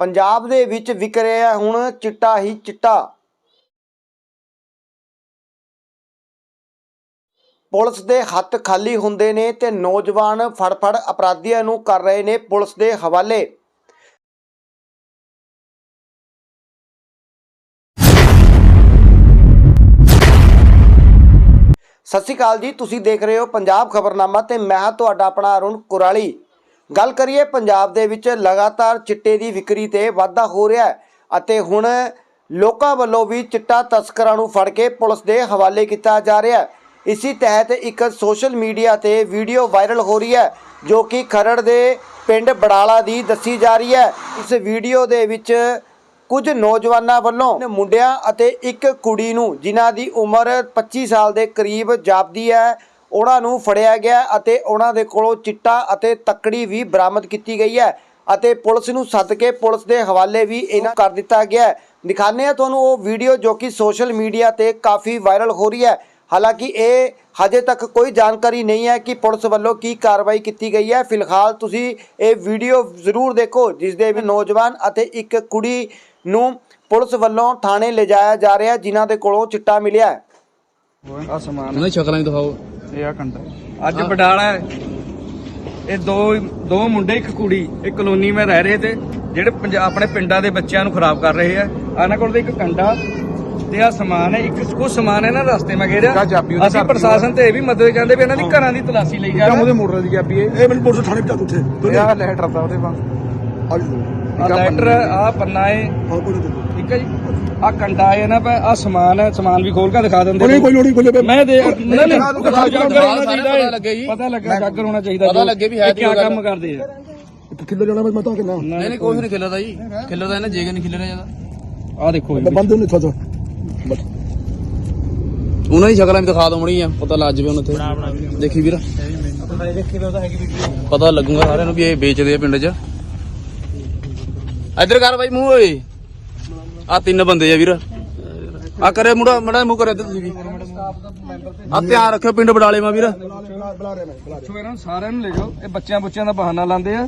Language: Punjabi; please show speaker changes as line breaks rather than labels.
ਪੰਜਾਬ ਦੇ ਵਿੱਚ ਵਿਕ ਰਿਹਾ ਹੁਣ ਚਿੱਟਾ ਹੀ ਚਿੱਟਾ। ਪੁਲਿਸ ਦੇ ਹੱਥ ਖਾਲੀ ਹੁੰਦੇ ਨੇ ਤੇ ਨੌਜਵਾਨ ਫੜਫੜ ਅਪਰਾਧੀਆਂ ਨੂੰ ਕਰ ਰਹੇ ਨੇ ਪੁਲਿਸ ਦੇ ਹਵਾਲੇ। ਸਤਿ ਸ਼੍ਰੀ ਅਕਾਲ ਜੀ, ਤੁਸੀਂ ਦੇਖ ਰਹੇ ਹੋ ਪੰਜਾਬ ਖਬਰਨਾਮਾ ਤੇ ਮੈਂ ਹਾਂ ਤੁਹਾਡਾ ਆਪਣਾ ਅਰੁਣ ਕੁਰਾਲੀ। ਗੱਲ ਕਰੀਏ ਪੰਜਾਬ ਦੇ ਵਿੱਚ ਲਗਾਤਾਰ ਚਿੱਟੇ ਦੀ ਵਿਕਰੀ ਤੇ ਵਾਧਾ ਹੋ ਰਿਹਾ ਹੈ ਅਤੇ ਹੁਣ ਲੋਕਾਂ ਵੱਲੋਂ ਵੀ ਚਿੱਟਾ ਤਸਕਰਾਂ ਨੂੰ ਫੜ ਕੇ ਪੁਲਿਸ ਦੇ ਹਵਾਲੇ ਕੀਤਾ ਜਾ ਰਿਹਾ ਹੈ। ਇਸੀ ਤਹਿਤ ਇੱਕ ਸੋਸ਼ਲ ਮੀਡੀਆ ਤੇ ਵੀਡੀਓ ਵਾਇਰਲ ਹੋ ਰਹੀ ਹੈ, ਜੋ ਕਿ ਖਰੜ ਦੇ ਪਿੰਡ ਬੜਾਲਾ ਦੀ ਦੱਸੀ ਜਾ ਰਹੀ ਹੈ। ਇਸ ਵੀਡੀਓ ਦੇ ਵਿੱਚ ਕੁਝ ਨੌਜਵਾਨਾਂ ਵੱਲੋਂ ਮੁੰਡਿਆਂ ਅਤੇ ਇੱਕ ਕੁੜੀ ਨੂੰ, ਜਿਨ੍ਹਾਂ ਦੀ ਉਮਰ 25 ਸਾਲ ਦੇ ਕਰੀਬ, ਜਾਪਦੀ ਹੈ। ਉਹਨਾਂ ਨੂੰ ਫੜਿਆ ਗਿਆ ਅਤੇ ਉਹਨਾਂ ਦੇ ਕੋਲੋਂ ਚਿੱਟਾ ਅਤੇ ਤੱਕੜੀ ਵੀ ਬਰਾਮਦ ਕੀਤੀ ਗਈ ਹੈ ਅਤੇ ਪੁਲਿਸ ਨੂੰ ਸੱਦ ਕੇ ਪੁਲਿਸ ਦੇ ਹਵਾਲੇ ਵੀ ਇਹਨਾਂ ਕਰ ਦਿੱਤਾ ਗਿਆ ਦਿਖਾਉਂਦੇ ਹਾਂ ਤੁਹਾਨੂੰ ਉਹ ਵੀਡੀਓ ਜੋ ਕਿ ਸੋਸ਼ਲ ਮੀਡੀਆ ਤੇ ਕਾਫੀ ਵਾਇਰਲ ਹੋ ਰਹੀ ਹੈ। ਹਾਲਾਂਕਿ ਇਹ ਹਜੇ ਤੱਕ ਕੋਈ ਜਾਣਕਾਰੀ ਨਹੀਂ ਹੈ ਕਿ ਪੁਲਿਸ ਵੱਲੋਂ ਕੀ ਕਾਰਵਾਈ ਕੀਤੀ ਗਈ ਹੈ। ਫਿਲਹਾਲ ਤੁਸੀਂ ਇਹ ਵੀਡੀਓ ਜ਼ਰੂਰ ਦੇਖੋ ਜਿਸ ਦੇ ਵਿੱਚ ਨੌਜਵਾਨ ਅਤੇ ਇੱਕ ਕੁੜੀ ਨੂੰ ਪੁਲਿਸ ਵੱਲੋਂ ਥਾਣੇ ਲਿਜਾਇਆ ਜਾ ਰਿਹਾ ਜਿਨ੍ਹਾਂ ਦੇ ਕੋਲੋਂ ਚਿੱਟਾ ਮਿਲਿਆ ਹੈ।
ਆ ਸਮਾਨ
ਉਹਨਾਂ ਦੀ ਸ਼ਕਲਾਂ ਦਿਖਾਓ।
ਇਹ ਆ ਕੰਡਾ। ਅੱਜ ਬਡਾਲਾ ਹੈ। ਇਹ ਦੋ ਦੋ ਮੁੰਡੇ ਇੱਕ ਕੁੜੀ ਇਹ ਕਲੋਨੀ ਵਿੱਚ ਰਹਿ ਰਹੇ ਤੇ ਜਿਹੜੇ ਪੰਜਾ- ਆਪਣੇ ਪਿੰਡਾਂ ਦੇ ਬੱਚਿਆਂ ਨੂੰ ਖਰਾਬ ਕਰ ਰਹੇ ਆ। ਇਹਨਾਂ ਕੋਲ ਤਾਂ ਇੱਕ ਕੰਡਾ ਤੇ ਆ ਸਮਾਨ ਹੈ। ਇੱਕ ਕੁਝ ਸਮਾਨ ਹੈ ਨਾ ਰਸਤੇ ਮੈਂ ਘੇਰਿਆ। ਅਸੀਂ ਪ੍ਰਸ਼ਾਸਨ ਤੇ ਇਹ ਵੀ ਮਦਦ ਚਾਹੁੰਦੇ ਵੀ ਇਹਨਾਂ ਦੀ ਘਰਾਂ ਦੀ ਤਲਾਸ਼ੀ ਲਈ
ਕੰਮ
ਜਾਵੇ
ਉਹਦੇ ਮੋਟਰ ਦੀ ਚਾਬੀ ਇਹ
ਇਹ ਮੈਨੂੰ ਪੁਲਿਸ ਥਾਣੇ ਪਹੁੰਚਾ ਉੱਥੇ।
ਇਹ ਆ ਲੈਟਰ ਦਾ ਉਹਦੇ ਪਾ
ਆ ਜੀ
ਆ ਲੈਟਰ ਆ ਪੰਨਾ
ਨਹੀਂ
ਠੀਕ ਹੈ ਜੀ। ਆ ਕੰਡਾ ਹੈ ਨਾ ਆ ਸਮਾਨ ਹੈ ਸਮਾਨ ਵੀ ਖੋਲ ਕੇ ਦਿਖਾ ਦਿੰਦੇ
ਕੋਈ ਕੋਈ ਲੋੜੀ ਨਹੀਂ
ਮੈਂ ਦੇ ਨਹੀਂ ਨਹੀਂ
ਪਤਾ ਲੱਗੇ ਜੀ।
ਪਤਾ ਲੱਗਾ ਜਾਗਰ ਹੋਣਾ ਚਾਹੀਦਾ
ਪਤਾ ਲੱਗੇ ਵੀ ਹੈ ਗੱਲ।
ਕੰਮ ਕਰਦੇ ਆ?
ਕਿੱਲੇ ਜਾਣਾ ਮੈਂ ਤਾਂ ਕਿੰਨਾ
ਨਹੀਂ ਨਹੀਂ ਕੋਈ ਨਹੀਂ ਖਿਲਦਾ ਜੀ। ਖਿਲਦਾ ਇਹਨਾਂ ਜੇਗ ਨਹੀਂ ਖਿਲ ਰਿਹਾ ਜ਼ਿਆਦਾ
ਆ ਦੇਖੋ ਜੀ।
ਬੰਦੇ ਨੇ ਥੋੜਾ
ਉਹਨਾਂ ਦੀ ਸ਼ਕਲਾਂ ਵੀ ਦਿਖਾ ਦੋ ਮੜੀ ਆ ਪਤਾ ਲੱਗ ਜਵੇ ਉਹਨਾਂ ਤੇ ਦੇਖੀ ਵੀਰ ਪਤਾ ਲੱਗੂਗਾ ਸਾਰਿਆਂ ਨੂੰ ਵੀ ਇਹ ਵੇਚਦੇ ਆ ਪਿੰਡ 'ਚ। ਇੱਧਰ ਕਰ ਬਾਈ ਮੂੰਹ ਓਏ ਆ ਤਿੰਨ ਬੰਦੇ ਆ ਵੀਰ। ਆ ਕਰੇ ਮੁੰਡਾ, ਮੜਾ ਮੂੰਹ ਕਰੇ ਇੱਧਰ ਤੁਸੀਂ। ਵੀ ਆ ਧਿਆਨ ਰੱਖਿਓ, ਪਿੰਡ ਬਡਾਲੇ ਮਾ ਵੀਰ।
ਬੁਲਾ
ਇਹਨਾਂ ਨੂੰ ਸਾਰਿਆਂ ਨੂੰ ਲੈ ਜਾਓ, ਇਹ ਬੱਚਿਆਂ ਬੁੱਚਿਆਂ ਦਾ ਬਹਾਨਾ ਲਾਉਂਦੇ ਆ।